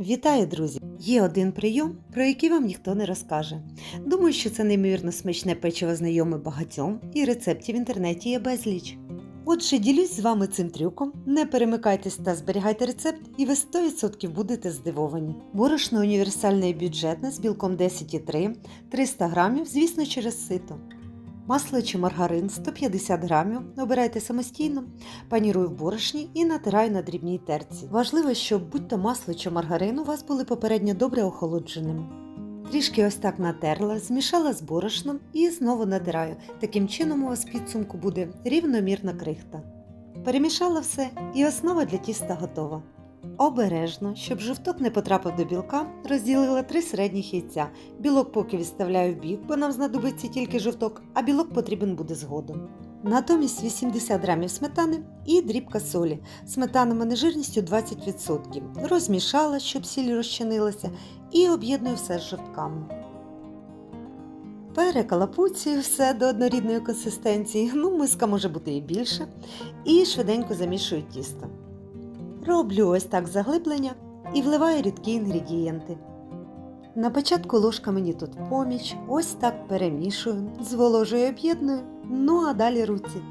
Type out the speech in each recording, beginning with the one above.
Вітаю, друзі! Є один прийом, про який вам ніхто не розкаже. Думаю, що це неймовірно смачне печиво знайоме багатьом, і рецептів в інтернеті є безліч. Отже, ділюсь з вами цим трюком, не перемикайтесь та зберігайте рецепт, і ви 100% будете здивовані. Борошно універсальне і бюджетне з білком 10,3, 300 грамів, звісно, через сито. Масло чи маргарин 150 грамів, обирайте самостійно, панірую в борошні і натираю на дрібній терці. Важливо, щоб будь-то масло чи маргарин у вас були попередньо добре охолодженими. Трішки ось так натерла, змішала з борошном і знову натираю. Таким чином у вас підсумку буде рівномірна крихта. Перемішала все і основа для тіста готова. Обережно, щоб жовток не потрапив до білка, розділила три середніх яйця. Білок поки відставляю в бік, бо нам знадобиться тільки жовток, а білок потрібен буде згодом. Натомість 80 грамів сметани і дрібка солі. Сметана мене жирністю 20%. Розмішала, щоб сіль розчинилася, і об'єдную все з жовтками. Перекалапуцію все до однорідної консистенції, ну миска може бути і більше, і швиденько замішую тісто. Роблю ось так заглиблення і вливаю рідкі інгредієнти. На початку ложка мені тут поміч, ось так перемішую, зволожую об'єдную, ну а далі руці.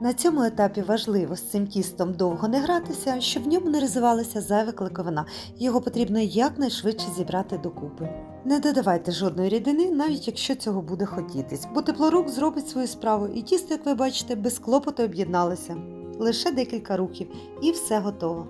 На цьому етапі важливо з цим тістом довго не гратися, щоб в ньому не розвивалася зайва кликовина. Його потрібно якнайшвидше зібрати докупи. Не додавайте жодної рідини, навіть якщо цього буде хотітись, бо теплорук зробить свою справу, і тісто, як ви бачите, без клопоту об'єдналося. Лише декілька рухів і все готово.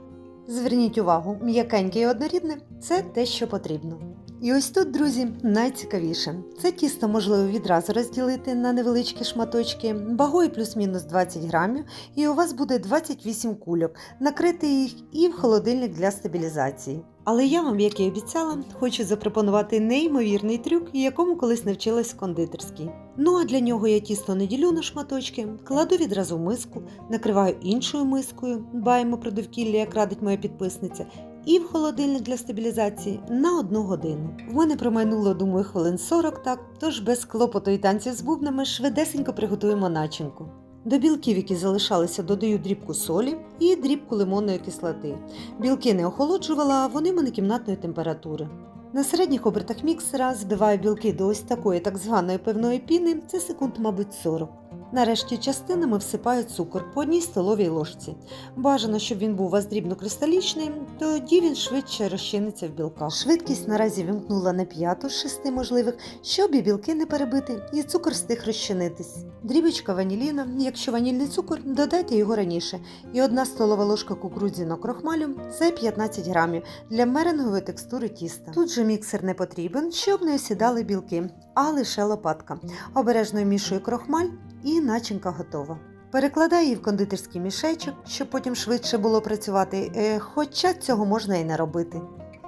Зверніть увагу, м'якеньке і однорідне це те, що потрібно. І ось тут, друзі, найцікавіше. Це тісто можливо відразу розділити на невеличкі шматочки, вагою плюс-мінус 20 грамів, і у вас буде 28 кульок, накрити їх і в холодильник для стабілізації. Але я вам, як і обіцяла, хочу запропонувати неймовірний трюк, якому колись навчилась в кондитерській. Ну а для нього я тісто не ділю на шматочки, кладу відразу в миску, накриваю іншою мискою, дбаємо про довкілля, як радить моя підписниця, і в холодильник для стабілізації на одну годину. В мене промайнуло, думаю, хвилин 40 так, тож без клопоту і танців з бубнами швидесенько приготуємо начинку. До білків, які залишалися, додаю дрібку солі і дрібку лимонної кислоти. Білки не охолоджувала, вони мене кімнатної температури. На середніх обертах міксера збиваю білки до ось такої так званої пивної піни, це секунд, мабуть, 40. Нарешті частинами всипаю цукор по одній столовій ложці. Бажано, щоб він був у вас дрібно-кристалічний, тоді він швидше розчиниться в білках. Швидкість наразі вимкнула на п'яту з шести можливих, щоб і білки не перебити, і цукор встиг розчинитись. Дрібочка ваніліна, якщо ванільний цукор, додайте його раніше. І одна столова ложка кукурудзяного крохмалю це 15 грамів для меренгової текстури тіста. Тут же міксер не потрібен, щоб не осідали білки, а лише лопатка. Обережно вмішую крохмаль і начинка готова. Перекладаю її в кондитерський мішечок, щоб потім швидше було працювати, е, хоча цього можна і не робити.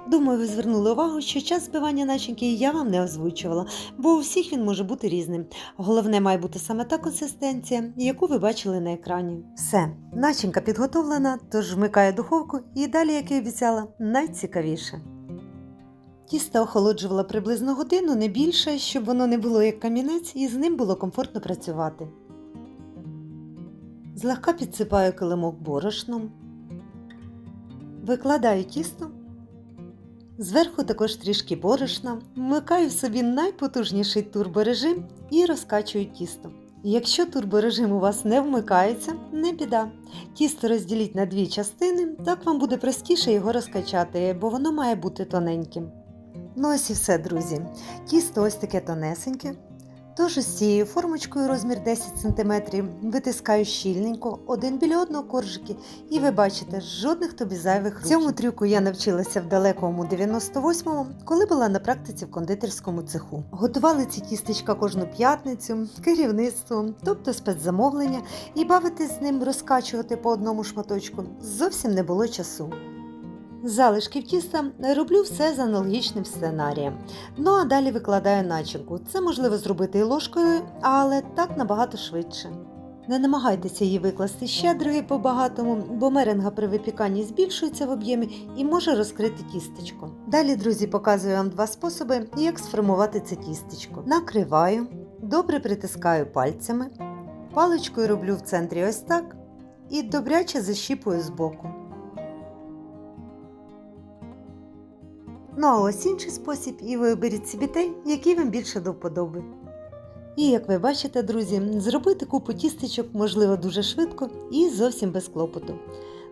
Думаю, ви звернули увагу, що час збивання начинки я вам не озвучувала, бо у всіх він може бути різним. Головне має бути саме та консистенція, яку ви бачили на екрані. Все, начинка підготовлена, тож вмикаю духовку і далі, як і обіцяла, найцікавіше. Тісто охолоджувала приблизно годину, не більше, щоб воно не було як камінець і з ним було комфортно працювати. Злегка підсипаю килимок борошном, викладаю тісто, зверху також трішки борошна, вмикаю собі найпотужніший турборежим і розкачую тісто. Якщо турборежим у вас не вмикається, не біда. Тісто розділіть на дві частини, так вам буде простіше його розкачати, бо воно має бути тоненьким. Ну ось і все, друзі. Тісто ось таке тонесеньке. Тож з цією формочкою розмір 10 см витискаю щільненько один біля одного коржики, і ви бачите, жодних тобі зайвих ручок. Цьому трюку я навчилася в далекому 98-му, коли була на практиці в кондитерському цеху. Готували ці тістечка кожну п'ятницю, керівництво, тобто спецзамовлення, і бавитись з ним розкачувати по одному шматочку зовсім не було часу. Залишків тіста роблю все за аналогічним сценарієм. Ну а далі викладаю начинку. Це можливо зробити і ложкою, але так набагато швидше. Не намагайтеся її викласти щедро і по-багатому, бо меренга при випіканні збільшується в об'ємі і може розкрити тістечко. Далі, друзі, показую вам два способи, як сформувати це тістечко. Накриваю, добре притискаю пальцями, паличкою роблю в центрі ось так і добряче защіпую з Ну а ось інший спосіб, і ви оберіть собі той, який вам більше до вподоби. І як ви бачите, друзі, зробити купу тістечок можливо дуже швидко і зовсім без клопоту.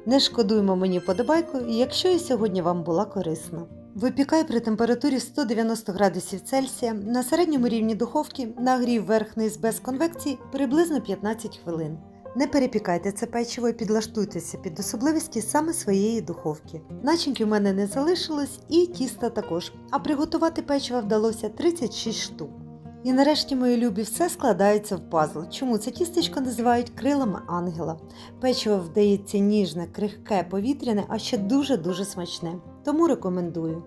Не шкодуємо мені подобайку, якщо і сьогодні вам була корисна. Випікай при температурі 190 градусів Цельсія на середньому рівні духовки нагрів верх-низ без конвекції приблизно 15 хвилин. Не перепікайте це печиво і підлаштуйтеся під особливості саме своєї духовки. Начинки в мене не залишилось і тіста також, а приготувати печиво вдалося 36 штук. І нарешті, мої любі, все складається в пазл. Чому це тістечко називають крилами ангела? Печиво вдається ніжне, крихке, повітряне, а ще дуже-дуже смачне. Тому рекомендую.